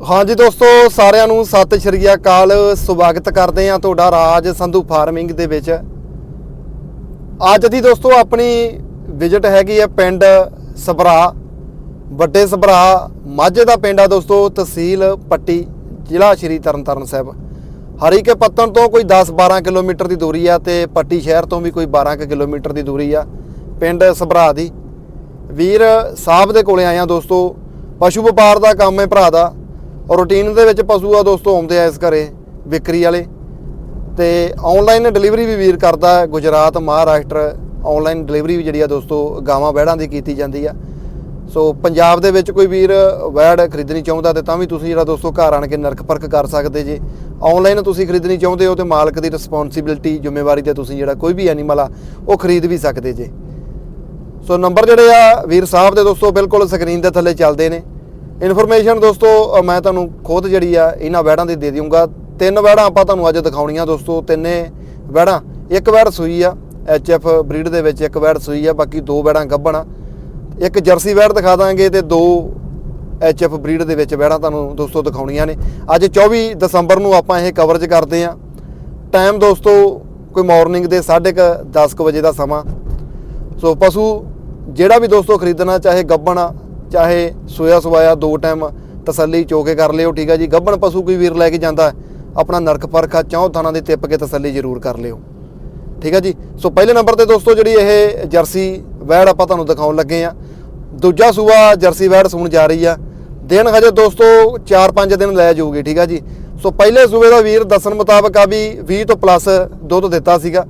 ਹਾਂਜੀ ਦੋਸਤੋ, ਸਾਰਿਆਂ ਨੂੰ ਸਤਿ ਸ਼੍ਰੀ ਅਕਾਲ। ਸਵਾਗਤ ਕਰਦੇ ਹਾਂ ਤੁਹਾਡਾ ਰਾਜ ਸੰਧੂ ਫਾਰਮਿੰਗ ਦੇ ਵਿੱਚ। ਅੱਜ ਦੀ ਦੋਸਤੋ, ਆਪਣੀ ਵਿਜ਼ਿਟ ਹੈਗੀ ਹੈ ਪਿੰਡ ਸਭਰਾ, ਵੱਡੇ ਸਭਰਾ, ਮਾਝੇ ਦਾ ਪਿੰਡ ਆ ਦੋਸਤੋ, ਤਹਿਸੀਲ ਪੱਟੀ, ਜ਼ਿਲ੍ਹਾ ਸ਼੍ਰੀ ਤਰਨਤਾਰਨ ਸਾਹਿਬ। ਹਰੀਕੇ ਪੱਤਨ ਤੋਂ ਕੋਈ 10-12 ਕਿਲੋਮੀਟਰ ਦੀ ਦੂਰੀ ਆ ਤੇ ਪੱਟੀ ਸ਼ਹਿਰ ਤੋਂ ਵੀ ਕੋਈ 12 ਕੁ ਕਿਲੋਮੀਟਰ ਦੀ ਦੂਰੀ ਆ ਪਿੰਡ ਸਭਰਾ ਦੀ। ਵੀਰ ਸਾਹਿਬ ਦੇ ਕੋਲੇ ਆਇਆ ਦੋਸਤੋ। ਪਸ਼ੂ ਵਪਾਰ ਦਾ ਕੰਮ ਹੈ ਭਰਾ ਦਾ। ਰੂਟੀਨ ਦੇ ਵਿੱਚ ਪਸ਼ੂ ਆ ਦੋਸਤੋ, ਆਉਂਦੇ ਆ ਇਸ ਘਰੇ, ਵਿਕਰੀ ਵਾਲੇ। ਤੇ ਆਨਲਾਈਨ ਡਿਲੀਵਰੀ ਵੀ ਵੀਰ ਕਰਦਾ ਗੁਜਰਾਤ, ਮਹਾਰਾਸ਼ਟਰ ਆਨਲਾਈਨ ਡਿਲੀਵਰੀ ਵੀ ਜਿਹੜੀ ਆ ਦੋਸਤੋ, ਗਾਵਾਂ ਵਹਿੜਾਂ ਦੀ ਕੀਤੀ ਜਾਂਦੀ ਆ। ਸੋ ਪੰਜਾਬ ਦੇ ਵਿੱਚ ਕੋਈ ਵੀਰ ਵੈੜ ਖਰੀਦਣੀ ਚਾਹੁੰਦਾ ਤੇ ਤਾਂ ਵੀ ਤੁਸੀਂ ਜਿਹੜਾ ਦੋਸਤੋ ਘਰ ਆਣ ਕੇ ਨਰਕ ਪਰਖ ਕਰ ਸਕਦੇ ਜੇ। ਆਨਲਾਈਨ ਤੁਸੀਂ ਖਰੀਦਣੀ ਚਾਹੁੰਦੇ ਹੋ ਤੇ ਮਾਲਕ ਦੀ ਰਿਸਪੌਂਸਿਬਿਲਟੀ ਜ਼ਿੰਮੇਵਾਰੀ ਤੇ ਤੁਸੀਂ ਜਿਹੜਾ ਕੋਈ ਵੀ ਐਨੀਮਲ ਆ, ਉਹ ਖਰੀਦ ਵੀ ਸਕਦੇ ਜੇ। ਸੋ ਨੰਬਰ ਜਿਹੜੇ ਆ ਵੀਰ ਸਾਹਿਬ ਦੇ ਦੋਸਤੋ, ਬਿਲਕੁਲ ਸਕਰੀਨ ਦੇ ਥੱਲੇ ਚੱਲਦੇ ਨੇ। ਇਨਫੋਰਮੇਸ਼ਨ ਦੋਸਤੋ ਮੈਂ ਤੁਹਾਨੂੰ ਖੁਦ ਜਿਹੜੀ ਆ ਇਹਨਾਂ ਵੈੜਾਂ ਦੀ ਦੇ ਦਿਉਂਗਾ ਤਿੰਨ ਵੈੜਾਂ ਆਪਾਂ ਤੁਹਾਨੂੰ ਅੱਜ ਦਿਖਾਉਣੀਆਂ ਦੋਸਤੋ ਤਿੰਨੇ ਵੈੜਾਂ। ਇੱਕ ਵੈੜ ਸੂਈ ਆ ਐਚਐਫ ਬਰੀਡ ਦੇ ਵਿੱਚ ਇੱਕ ਵੈੜ ਸੂਈ ਆ ਬਾਕੀ ਦੋ ਵੈੜਾਂ ਗੱਭਣ ਆ। ਇੱਕ ਜਰਸੀ ਵੈੜ ਦਿਖਾ ਦਾਂਗੇ ਤੇ ਦੋ ਐਚਐਫ ਬਰੀਡ ਦੇ ਵਿੱਚ ਵੈੜਾਂ ਤੁਹਾਨੂੰ ਦੋਸਤੋ ਦਿਖਾਉਣੀਆਂ ਨੇ। ਅੱਜ 24 ਦਸੰਬਰ ਨੂੰ ਆਪਾਂ ਇਹ ਕਵਰੇਜ ਕਰਦੇ ਆ। ਟਾਈਮ ਦੋਸਤੋ ਕੋਈ ਮਾਰਨਿੰਗ ਦੇ 10:30 ਵਜੇ ਦਾ ਸਮਾਂ। ਸੋ ਪਸ਼ੂ ਜਿਹੜਾ ਵੀ ਦੋਸਤੋ ਖਰੀਦਣਾ ਚਾਹੇ ਗੱਬਣ ਆ, ਚਾਹੇ ਸੋਇਆ ਸਵਾਇਆ ਦੋ ਟਾਈਮ ਤਸੱਲੀ ਚੋ ਕੇ ਕਰ ਲਿਓ, ਠੀਕ ਆ ਜੀ। ਗੱਭਣ ਪਸ਼ੂ ਕੋਈ ਵੀਰ ਲੈ ਕੇ ਜਾਂਦਾ, ਆਪਣਾ ਨਰਕ ਪਰਖਾ ਚੌਂ ਥਾਣਾ ਦੇ ਟਿੱਪ ਕੇ ਤਸੱਲੀ ਜ਼ਰੂਰ ਕਰ ਲਿਓ। ਠੀਕ ਆ ਜੀ? ਸੋ ਪਹਿਲੇ ਨੰਬਰ ਤੇ ਦੋਸਤੋ, ਜਿਹੜੀ ਇਹ ਜਰਸੀ ਵੈੜ ਆਪਾਂ ਤੁਹਾਨੂੰ ਦਿਖਾਉਣ ਲੱਗੇ ਆ। ਦੂਜਾ ਸੂਆ ਜਰਸੀ ਵੈੜ ਸੂਣ ਜਾ ਰਹੀ ਆ। ਦਿਨ ਹਜੇ ਦੋਸਤੋ 4-5 ਦਿਨ ਲੈ ਜਾਊਗੀ, ਠੀਕ ਆ ਜੀ? ਸੋ ਪਹਿਲੇ ਸੂਬੇ ਦਾ ਵੀਰ ਦੱਸਣ ਮੁਤਾਬਕ ਆ ਵੀ 20 ਤੋਂ ਪਲੱਸ ਦੁੱਧ ਦਿੱਤਾ ਸੀਗਾ।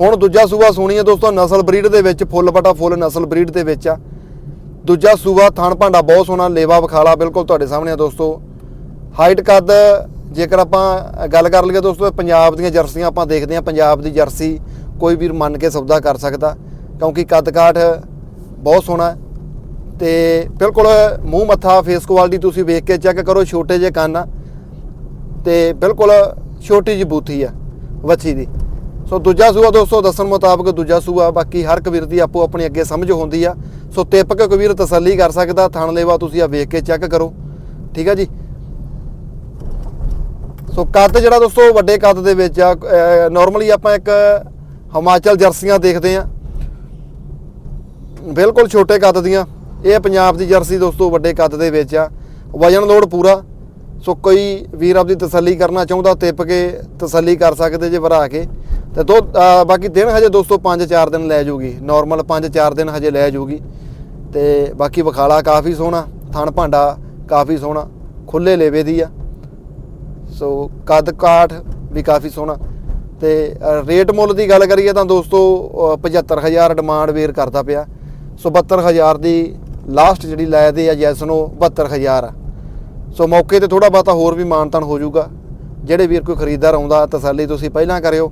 ਹੁਣ ਦੂਜਾ ਸੂਬਾ ਸੋਣੀ ਹੈ ਦੋਸਤੋ, ਨਸਲ ਬਰੀਡ ਦੇ ਵਿੱਚ, ਫੁੱਲ ਬਟਾ ਫੁੱਲ ਨਸਲ ਬਰੀਡ ਦੇ ਵਿੱਚ ਆ। ਦੂਜਾ ਸੂਆ ਥਣ ਭਾਂਡਾ ਬਹੁਤ ਸੋਹਣਾ, ਲੇਵਾ ਵਿਖਾਲਾ ਬਿਲਕੁਲ ਤੁਹਾਡੇ ਸਾਹਮਣੇ ਆ ਦੋਸਤੋ। ਹਾਈਟ ਕੱਦ, ਜੇਕਰ ਆਪਾਂ ਗੱਲ ਕਰ ਲਈਏ ਦੋਸਤੋ ਪੰਜਾਬ ਦੀਆਂ ਜਰਸੀਆਂ ਆਪਾਂ ਦੇਖਦੇ ਹਾਂ, ਪੰਜਾਬ ਦੀ ਜਰਸੀ ਕੋਈ ਵੀਰ ਮੰਨ ਕੇ ਸੌਦਾ ਕਰ ਸਕਦਾ, ਕਿਉਂਕਿ ਕੱਦ ਕਾਠ ਬਹੁਤ ਸੋਹਣਾ ਹੈ। ਤੇ ਬਿਲਕੁਲ ਮੂੰਹ ਮੱਥਾ ਫੇਸ ਕੁਆਲਿਟੀ ਤੁਸੀਂ ਵੇਖ ਕੇ ਚੈੱਕ ਕਰੋ, ਛੋਟੇ ਜਿਹੇ ਕੰਨ ਆ। ਤੇ ਬਿਲਕੁਲ ਛੋਟੀ ਜਿਹੀ ਬੂਥੀ ਆ, ਵੱਛੀ ਦੀ। ਸੋ ਦੂਜਾ ਸੂਆ ਦੋਸਤੋ, ਦੱਸਣ ਮੁਤਾਬਕ ਦੂਜਾ ਸੂਆ, ਬਾਕੀ ਹਰ ਇੱਕ ਵੀਰ ਦੀ ਆਪੋ ਆਪਣੀ ਅੱਗੇ ਸਮਝ ਹੁੰਦੀ ਆ। ਸੋ ਟਿੱਪ ਕੇ ਕੋਈ ਵੀਰ ਤਸੱਲੀ ਕਰ ਸਕਦਾ, ਥਣ ਲੇਵਾ ਤੁਸੀਂ ਆ ਵੇਖ ਕੇ ਚੈੱਕ ਕਰੋ। ਠੀਕ ਆ ਜੀ? ਸੋ ਕੱਦ ਜਿਹੜਾ ਦੋਸਤੋ ਵੱਡੇ ਕੱਦ ਦੇ ਵਿੱਚ ਆ। ਨਾਰਮਲੀ ਆਪਾਂ ਇੱਕ ਹਿਮਾਚਲ ਜਰਸੀਆਂ ਦੇਖਦੇ ਆ। ਬਿਲਕੁਲ ਛੋਟੇ ਕੱਦ ਦੀਆਂ। ਇਹ ਪੰਜਾਬ ਦੀ ਜਰਸੀ ਦੋਸਤੋ, ਵੱਡੇ ਕੱਦ ਦੇ ਵਿੱਚ ਆ। ਵਜਨ ਲੋਡ ਪੂਰਾ। ਸੋ ਕੋਈ ਵੀਰ ਆਪਦੀ ਤਸੱਲੀ ਕਰਨਾ ਚਾਹੁੰਦਾ, ਤਿੱਪ ਕੇ ਤਸੱਲੀ ਕਰ ਸਕਦੇ ਜੇ ਭਰਾ ਕੇ। ਤੇ ਦੋ ਬਾਕੀ ਦਿਨ ਹਜੇ ਦੋਸਤੋ 5-4 ਦਿਨ ਲੈ ਜੂਗੀ। ਨਾਰਮਲ 5-4 ਦਿਨ ਹਜੇ ਲੈ ਜੂਗੀ। ਤੇ ਬਾਕੀ ਵਿਖਾਲਾ ਕਾਫੀ ਸੋਹਣਾ ਥਣ ਭਾਂਡਾ ਕਾਫੀ ਸੋਹਣਾ ਖੁੱਲੇ ਲੇਵੇ ਦੀ ਆ। ਸੋ ਕੱਦ ਕਾਠ ਵੀ ਕਾਫੀ ਸੋਹਣਾ। ਤੇ ਰੇਟ ਮੁੱਲ ਦੀ ਗੱਲ ਕਰੀਏ ਤਾਂ ਦੋਸਤੋ ਅ, 75000 ਡਿਮਾਂਡ ਵੇਰ ਕਰਦਾ ਪਿਆ। ਸੋ 72000 ਦੀ ਲਾਸਟ ਜਿਹੜੀ ਲਾਇਦੇ ਆ ਜੈਸਨੋ ਨੂੰ 72000 ਆ। ਸੋ ਮੌਕੇ ਤੇ ਥੋੜਾ ਬਹੁਤਾ ਹੋਰ ਵੀ ਮਾਨਤਨ ਹੋ ਜਾਊਗਾ ਜਿਹੜੇ ਵੀਰ ਕੋਈ ਖਰੀਦਦਾਰ ਆਉਂਦਾ ਤਸੱਲੀ ਤੁਸੀਂ ਪਹਿਲਾਂ ਕਰਿਓ।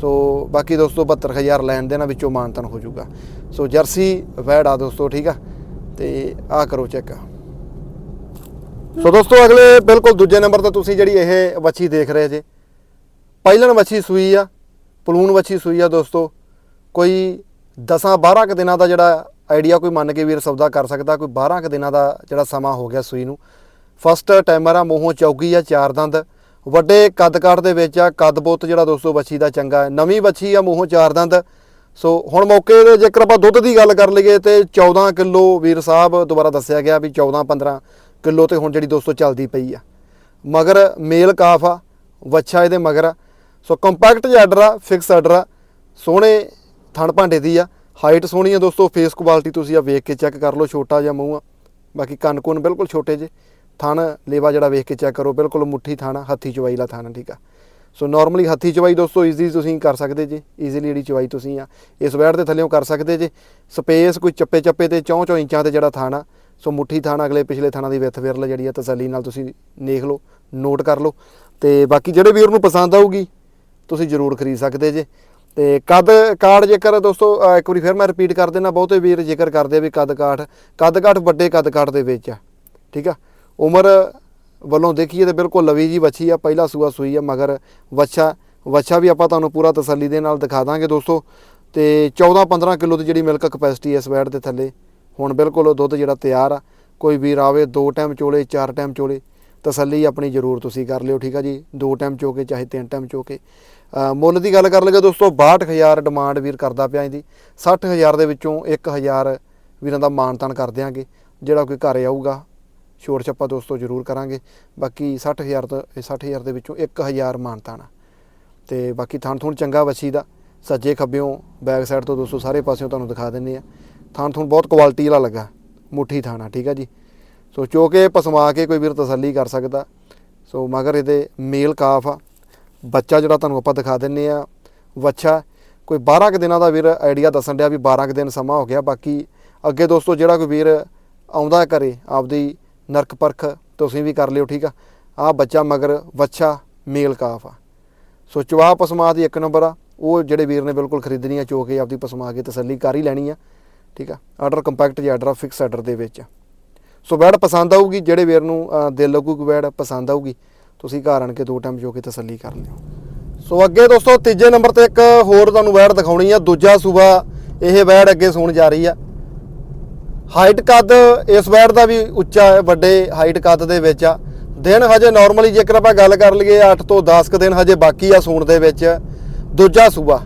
ਸੋ ਬਾਕੀ ਦੋਸਤੋ 72000 ਲੈਣ ਦੇਣਾ ਵਿੱਚੋਂ ਮਾਨਤਨ ਹੋ ਜਾਊਗਾ। ਸੋ ਜਰਸੀ, ਵੈੜ ਆ ਦੋਸਤੋ, ਠੀਕ ਆ? ਤੇ ਆ ਕਰੋ ਚੈੱਕ। ਸੋ ਦੋਸਤੋ ਅਗਲੇ ਬਿਲਕੁਲ ਦੂਜੇ ਨੰਬਰ ਤੇ ਤੁਸੀਂ ਜਿਹੜੀ ਇਹ ਵੱਛੀ ਦੇਖ ਰਹੇ ਜੇ। ਪਹਿਲਣ ਵੱਛੀ ਸੂਈ ਆ, ਪਲੂਨ ਵੱਛੀ ਸੂਈ ਆ ਦੋਸਤੋ। ਕੋਈ 10 12 ਕ ਦਿਨਾਂ ਦਾ ਜਿਹੜਾ ਆਈਡੀਆ ਕੋਈ ਮੰਨ ਕੇ ਵੀਰ ਸੌਦਾ ਕਰ ਸਕਦਾ, ਕੋਈ 12 ਕ ਦਿਨਾਂ ਦਾ ਜਿਹੜਾ ਸਮਾਂ ਹੋ ਗਿਆ ਸੂਈ ਨੂੰ। ਫਸਟ ਟਾਈਮਰ ਆ, ਮੂੰਹੋਂ ਚੌਗੀ ਆ, ਚਾਰ ਦੰਦ। ਵੱਡੇ ਕੱਦ ਕਾਠ ਦੇ ਵਿੱਚ ਆ ਕੱਦ ਬੋਤ ਜਿਹੜਾ ਦੋਸਤੋ ਵੱਛੀ ਦਾ ਚੰਗਾ ਹੈ। ਨਵੀਂ ਵੱਛੀ ਆ, ਮੂੰਹੋਂ ਚਾਰ ਦੰਦ। ਸੋ ਹੁਣ ਮੌਕੇ ਤੇ ਜੇਕਰ ਆਪਾਂ ਦੁੱਧ ਦੀ ਗੱਲ ਕਰ ਲਈਏ ਤੇ 14 ਕਿਲੋ ਵੀਰ ਸਾਹਿਬ ਦੁਬਾਰਾ ਦੱਸਿਆ ਗਿਆ ਵੀ 14 15 ਕਿਲੋ ਤੇ ਹੁਣ ਜਿਹੜੀ ਦੋਸਤੋ ਚੱਲਦੀ ਪਈ ਆ। ਮਗਰ ਮੇਲ ਕਾਫ ਆ, ਵੱਛਾ ਇਹਦੇ ਮਗਰ ਆ। ਸੋ ਕੰਪੈਕਟ ਜਿਹਾ ਆਰਡਰ ਆ, ਫਿਕਸ ਆਰਡਰ ਆ, ਸੋਹਣੇ ਥਣ ਭਾਂਡੇ ਦੀ ਆ। ਹਾਈਟ ਸੋਹਣੀ ਆ ਦੋਸਤੋ, ਫੇਸ ਕੁਆਲਿਟੀ ਤੁਸੀਂ ਆ ਵੇਖ ਕੇ ਚੈੱਕ ਕਰ ਲਓ, ਛੋਟਾ ਜਿਹਾ ਮੂੰਹ ਆ। ਬਾਕੀ ਕੰਨ ਕੁੰਨ ਬਿਲਕੁਲ ਛੋਟੇ ਜੇ। ਥਣ ਲੇਵਾ ਜਿਹੜਾ ਵੇਖ ਕੇ ਚੈੱਕ ਕਰੋ ਬਿਲਕੁਲ ਮੁੱਠੀ ਥਣ ਆ, ਹੱਥੀ ਚਵਾਈ ਲਾ ਥਣ ਠੀਕ ਆ। ਸੋ ਨਾਰਮਲੀ ਹੱਥੀ ਚਵਾਈ ਦੋਸਤੋ ਈਜ਼ੀ ਤੁਸੀਂ ਕਰ ਸਕਦੇ ਜੀ ਈਜ਼ੀਲੀ ਜਿਹੜੀ ਚਵਾਈ ਤੁਸੀਂ ਆ ਇਸ ਵੈੜ ਦੇ ਥੱਲੇੋਂ ਕਰ ਸਕਦੇ ਜੇ। ਸਪੇਸ ਕੋਈ ਚੱਪੇ ਚੱਪੇ ਤੇ ਚੌਂ ਚੌਂ ਇੰਚਾਂ ਤੇ ਜਿਹੜਾ ਥਣ ਆ ਸੋ ਮੁੱਠੀ ਥਣ ਅਗਲੇ ਪਿਛਲੇ ਥਾਣਾ ਦੀ ਵਿੱਥ ਵਿਰਲ ਜਿਹੜੀ ਆ ਤਸੱਲੀ ਨਾਲ ਤੁਸੀਂ ਦੇਖ ਲਓ ਨੋਟ ਕਰ ਲਓ। ਤੇ ਬਾਕੀ ਜਿਹੜੇ ਵੀਰ ਨੂੰ ਪਸੰਦ ਆਊਗੀ ਤੁਸੀਂ ਜ਼ਰੂਰ ਖਰੀਦ ਸਕਦੇ ਜੇ। ਤੇ ਕੱਦ ਕਾਠ ਜੇਕਰ ਦੋਸਤੋ ਇੱਕ ਵਾਰੀ ਫਿਰ ਮੈਂ ਰਿਪੀਟ ਕਰ ਦੇਣਾ ਬਹੁਤੇ ਵੀਰ ਜ਼ਿਕਰ ਕਰਦੇ ਆ ਵੀ ਕੱਦ ਕਾਠ ਕੱਦ ਕਾਠ ਵੱਡੇ ਕੱਦ ਕਾਠ ਦੇ ਵਿੱਚ ਆ ਠੀਕ ਆ। ਉਮਰ ਵੱਲੋਂ ਦੇਖੀਏ ਤੇ ਬਿਲਕੁਲ ਲਵੀ ਜੀ ਵੱਛੀ ਆ, ਪਹਿਲਾ ਸੂਆ ਸੂਈ ਆ, ਮਗਰ ਵੱਛਾ ਵੱਛਾ ਵੀ ਆਪਾਂ ਤੁਹਾਨੂੰ ਪੂਰਾ ਤਸੱਲੀ ਦੇ ਨਾਲ ਦਿਖਾ ਦਾਂਗੇ ਦੋਸਤੋ। ਤੇ 14 15 ਕਿਲੋ ਦੀ ਜਿਹੜੀ ਮਿਲਕ ਕਪੈਸਿਟੀ ਇਸ ਵੈਟ ਦੇ ਥੱਲੇ, ਹੁਣ ਬਿਲਕੁਲ ਦੁੱਧ ਜਿਹੜਾ ਤਿਆਰ ਆ, ਕੋਈ ਵੀਰ ਆਵੇ ਦੋ ਟਾਈਮ ਚੋਲੇ, ਚਾਰ ਟਾਈਮ ਚੋਲੇ, ਤਸੱਲੀ ਆਪਣੀ ਜ਼ਰੂਰ ਤੁਸੀਂ ਕਰ ਲਿਓ, ਠੀਕ ਆ ਜੀ? ਦੋ ਟਾਈਮ ਚੋ ਕੇ ਚਾਹੇ ਤਿੰਨ ਟਾਈਮ ਚੋ ਕੇ ਮੁੱਲ ਦੀ ਗੱਲ ਕਰ ਲਈਏ ਦੋਸਤੋ 62000 ਡਿਮਾਂਡ ਵੀਰ ਕਰਦਾ ਪਿਆ ਇਹਦੀ 60000 ਦੇ ਵਿੱਚੋਂ 1000 ਵੀਰਾਂ ਦਾ ਮਾਨਤਾਨ ਕਰ ਦਿਆਂਗੇ, ਜਿਹੜਾ ਕੋਈ ਘਰ ਆਊਗਾ ਛੋੜ ਛੱਪਾ ਦੋਸਤੋ ਜ਼ਰੂਰ ਕਰਾਂਗੇ। ਬਾਕੀ 60000 ਤੋਂ 60000 ਦੇ ਵਿੱਚੋਂ 1000 ਮਾਨਤਾਨ ਆ ਤੇ ਬਾਕੀ ਥਾਣ ਥੁਣ ਚੰਗਾ ਵੱਛੀ ਦਾ, ਸੱਜੇ ਖੱਬਿਓਂ ਬੈਕ ਸਾਈਡ ਤੋਂ ਦੋਸਤੋ ਸਾਰੇ ਪਾਸਿਓਂ ਤੁਹਾਨੂੰ ਦਿਖਾ ਦਿੰਨੇ ਆ। ਥਾਣ ਥੁਣ ਬਹੁਤ ਕੁਆਲਿਟੀ ਵਾਲਾ ਲੱਗਾ, ਮੁੱਠੀ ਥਾਣਾ, ਠੀਕ ਆ ਜੀ? ਸੋ ਚੋ ਕੇ ਪਸਮਾ ਕੇ ਕੋਈ ਵੀਰ ਤਸੱਲੀ ਕਰ ਸਕਦਾ। ਸੋ ਮਗਰ ਇਹਦੇ ਮੇਲ ਕਾਫ ਆ। ਬੱਚਾ ਜਿਹੜਾ ਤੁਹਾਨੂੰ ਆਪਾਂ ਦਿਖਾ ਦਿੰਨੇ ਆ, ਵੱਛਾ। ਕੋਈ 12 ਕੁ ਦਿਨਾਂ ਦਾ ਵੀਰ ਆਈਡੀਆ ਦੱਸਣ ਡਿਆ ਵੀ 12 ਕੁ ਦਿਨ ਸਮਾਂ ਹੋ ਗਿਆ। ਬਾਕੀ ਅੱਗੇ ਦੋਸਤੋ ਜਿਹੜਾ ਕੋਈ ਵੀਰ ਆਉਂਦਾ ਘਰੇ, ਆਪਦੀ ਨਰਕ ਪਰਖ ਤੁਸੀਂ ਵੀ ਕਰ ਲਿਓ ਠੀਕ ਆ? ਆ ਬੱਚਾ ਮਗਰ ਵੱਛਾ ਮੇਲ ਕਾਫ ਆ। ਸੋ ਚਵਾ ਪਸਮਾ ਦੀ ਇੱਕ ਨੰਬਰ ਆ। ਉਹ ਜਿਹੜੇ ਵੀਰ ਨੇ ਬਿਲਕੁਲ ਖਰੀਦਣੀ ਆ ਚੋ ਕੇ ਆਪਦੀ ਪਸਮਾ ਕੇ ਤਸੱਲੀ ਕਰ ਹੀ ਲੈਣੀ ਆ ਠੀਕ ਆ? ਆਰਡਰ ਕੰਪੈਕਟ ਜਾਂ ਆਰਡਰ ਫਿਕਸ ਆਰਡਰ ਦੇ ਵਿੱਚ ਸੋ ਬੈਡ ਪਸੰਦ ਆਊਗੀ ਜਿਹੜੇ ਵੀਰ ਨੂੰ ਅ, ਦਿਲ ਲੱਗੂਗੀ ਬੈਡ ਪਸੰਦ ਆਊਗੀ ਤੁਸੀਂ ਘਰ ਆਣ ਕੇ ਦੋ ਟਾਈਮ ਜੋ ਕੇ ਤਸੱਲੀ ਕਰ ਲਿਓ। ਸੋ ਅੱਗੇ ਦੋਸਤੋ ਤੀਜੇ ਨੰਬਰ ਤੇ ਇੱਕ ਹੋਰ ਤੁਹਾਨੂੰ ਵੈੜ ਦਿਖਾਉਣੀ ਆ। ਦੂਜਾ ਸੂਬਾ ਇਹ ਵੈੜ ਅੱਗੇ ਸੌਣ ਜਾ ਰਹੀ ਆ। ਹਾਈਟ ਕੱਦ ਇਸ ਵੈੜ ਦਾ ਵੀ ਉੱਚਾ ਹੈ ਵੱਡੇ ਹਾਈਟ ਕੱਦ ਦੇ ਵਿੱਚ ਆ। ਦਿਨ ਹਜੇ ਨਾਰਮਲੀ ਜੇਕਰ ਆਪਾਂ ਗੱਲ ਕਰ ਲਈਏ 8 ਤੋਂ 10 ਕੁ ਦਿਨ ਹਜੇ ਬਾਕੀ ਆ ਸੂਣ ਦੇ ਵਿੱਚ। ਦੂਜਾ ਸੂਆ।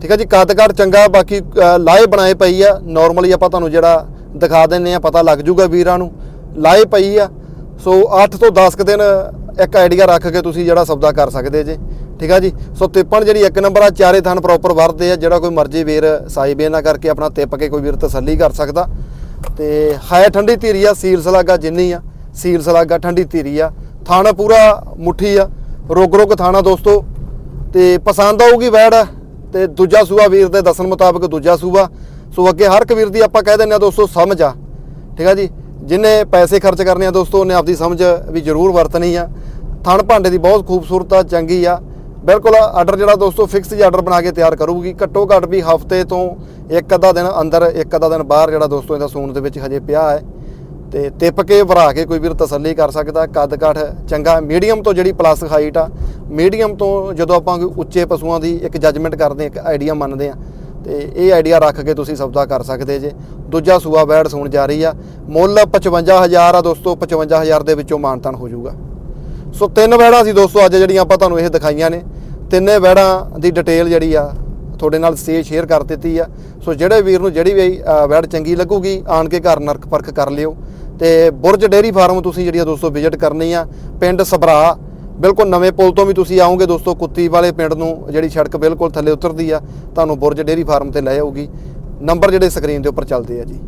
ਠੀਕ ਹੈ ਜੀ ਕੱਦ ਕੱਦ ਚੰਗਾ ਬਾਕੀ ਅ, ਲਾਏ ਬਣਾਏ ਪਈ ਆ। ਨਾਰਮਲੀ ਆਪਾਂ ਤੁਹਾਨੂੰ ਜਿਹੜਾ ਦਿਖਾ ਦਿੰਨੇ ਆ ਪਤਾ ਲੱਗ ਜੂਗਾ ਵੀਰਾਂ ਨੂੰ। ਲਾਏ ਪਈ ਆ। ਸੋ 8 ਤੋਂ 10 ਕੁ ਦਿਨ ਇੱਕ ਆਈਡੀਆ ਰੱਖ ਕੇ ਤੁਸੀਂ ਜਿਹੜਾ ਸੌਦਾ ਕਰ ਸਕਦੇ ਜੇ। ਠੀਕ ਆ ਜੀ? ਸੋ ਤਿੱਪਣ ਜਿਹੜੀ ਇੱਕ ਨੰਬਰ ਆ, ਚਾਰੇ ਥਣ ਪ੍ਰੋਪਰ ਵਰਦੇ ਆ, ਜਿਹੜਾ ਕੋਈ ਮਰਜ਼ੀ ਵੀਰ ਸਾਈ ਬੇਨਾ ਕਰਕੇ ਆਪਣਾ ਤਿੱਪ ਕੇ ਕੋਈ ਵੀਰ ਤਸੱਲੀ ਕਰ ਸਕਦਾ। ਤੇ ਹੈ ਠੰਡੀ ਧੀਰੀ ਆ, ਸੀਲ ਸਲਾਗਾ ਜਿੰਨੀ ਆ, ਸੀਲ ਸਲਾਗਾ ਠੰਡੀ ਧੀਰੀ ਆ। ਥਾਣਾ ਪੂਰਾ ਮੁੱਠੀ ਆ ਰੋਗ ਰੋਗ ਥਾਣਾ ਦੋਸਤੋ। ਤੇ ਪਸੰਦ ਆਊਗੀ ਵੈੜ, ਤੇ ਦੂਜਾ ਸੂਆ ਵੀਰ ਦੇ ਦੱਸਣ ਮੁਤਾਬਕ ਦੂਜਾ ਸੂਆ। ਸੋ ਅੱਗੇ ਹਰ ਇੱਕ ਵੀਰ ਦੀ ਆਪਾਂ ਕਹਿ ਦਿੰਦੇ ਆ ਦੋਸਤੋ, ਸਮਝ ਆ। ਠੀਕ ਆ ਜੀ? ਜਿਨੇ ਪੈਸੇ ਖਰਚ ਕਰਨੇ ਆ ਦੋਸਤੋ, ਉਹਨੇ ਆਪਦੀ ਸਮਝ ਵੀ ਜ਼ਰੂਰ ਵਰਤਣੀ ਆ। ਥਣ ਭਾਂਡੇ ਦੀ ਬਹੁਤ ਖੂਬਸੂਰਤ ਆ, ਚੰਗੀ ਆ। ਬਿਲਕੁਲ ਆਰਡਰ ਜਿਹੜਾ ਦੋਸਤੋ ਫਿਕਸ ਜੀ ਆਰਡਰ ਬਣਾ ਕੇ ਤਿਆਰ ਕਰੂਗੀ। ਘੱਟੋ ਘੱਟ ਵੀ ਹਫ਼ਤੇ ਤੋਂ ਇੱਕ ਅੱਧਾ ਦਿਨ ਅੰਦਰ, ਇੱਕ ਅੱਧਾ ਦਿਨ ਬਾਹਰ ਜਿਹੜਾ ਦੋਸਤੋ ਇਹਦਾ ਸੂਣ ਦੇ ਵਿੱਚ ਹਜੇ ਪਿਆ ਹੈ। ਤੇ ਤਿੱਪ ਕੇ ਭਰਾ ਕੇ ਕੋਈ ਵੀਰ ਤਸੱਲੀ ਕਰ ਸਕਦਾ, ਕੱਦ ਕਾਠ ਚੰਗਾ। ਮੀਡੀਅਮ ਤੋਂ ਜਿਹੜੀ ਪਲੱਸ ਹਾਈਟ ਆ ਮੀਡੀਅਮ ਤੋਂ ਜਦੋਂ ਆਪਾਂ ਕੋਈ ਉੱਚੇ ਪਸ਼ੂਆਂ ਦੀ ਇੱਕ ਜੱਜਮੈਂਟ ਕਰਦੇ ਹਾਂ, ਇੱਕ ਆਈਡੀਆ ਮੰਨਦੇ ਆ ਤੇ ਇਹ ਆਈਡੀਆ ਰੱਖ ਕੇ ਤੁਸੀਂ ਸੌਦਾ ਕਰ ਸਕਦੇ ਜੇ। ਦੂਜਾ ਸੂਆ ਬੈੜ ਸੂਣ ਜਾ ਰਹੀ ਆ। ਮੁੱਲ 55000 ਆ ਦੋਸਤੋ 55000 ਦੇ ਵਿੱਚੋਂ ਮਾਨਤਾਨ ਹੋ ਜਾਊਗਾ। ਸੋ ਤਿੰਨ ਵੈੜਾਂ ਸੀ ਦੋਸਤੋ, ਅੱਜ ਜਿਹੜੀਆਂ ਆਪਾਂ ਤੁਹਾਨੂੰ ਇਹ ਦਿਖਾਈਆਂ ਨੇ। ਤਿੰਨੇ ਵੈੜਾਂ ਦੀ ਡਿਟੇਲ ਜਿਹੜੀ ਆ, ਤੁਹਾਡੇ ਨਾਲ ਸੇ ਸ਼ੇਅਰ ਕਰ ਦਿੱਤੀ ਆ। ਸੋ ਜਿਹੜੇ ਵੀਰ ਨੂੰ ਜਿਹੜੀ ਵੀ ਵੈੜ ਚੰਗੀ ਲੱਗੂਗੀ, ਆਣ ਕੇ ਘਰ ਨਰਕ ਪਰਖ ਕਰ ਲਿਓ। ਤੇ ਬੁਰਜ ਡੇਰੀ ਫਾਰਮ ਤੁਸੀਂ ਜਿਹੜੀ ਆ ਦੋਸਤੋ ਵਿਜ਼ਿਟ ਕਰਨੀ ਆ, ਪਿੰਡ ਸਬਰਾ ਬਿਲਕੁਲ ਨਵੇਂ ਪੁਲ ਤੋਂ ਵੀ ਤੁਸੀਂ ਆਓਗੇ ਦੋਸਤੋ, ਕੁੱਤੀ ਵਾਲੇ ਪਿੰਡ ਨੂੰ, ਜਿਹੜੀ ਸੜਕ ਬਿਲਕੁਲ ਥੱਲੇ ਉਤਰਦੀ ਆ, ਤੁਹਾਨੂੰ ਬੁਰਜ ਡੇਰੀ ਫਾਰਮ ਤੇ ਲੈ ਆਊਗੀ। ਨੰਬਰ ਜਿਹੜੇ ਸਕਰੀਨ ਦੇ ਉੱਪਰ ਚੱਲਦੇ ਆ ਜੀ।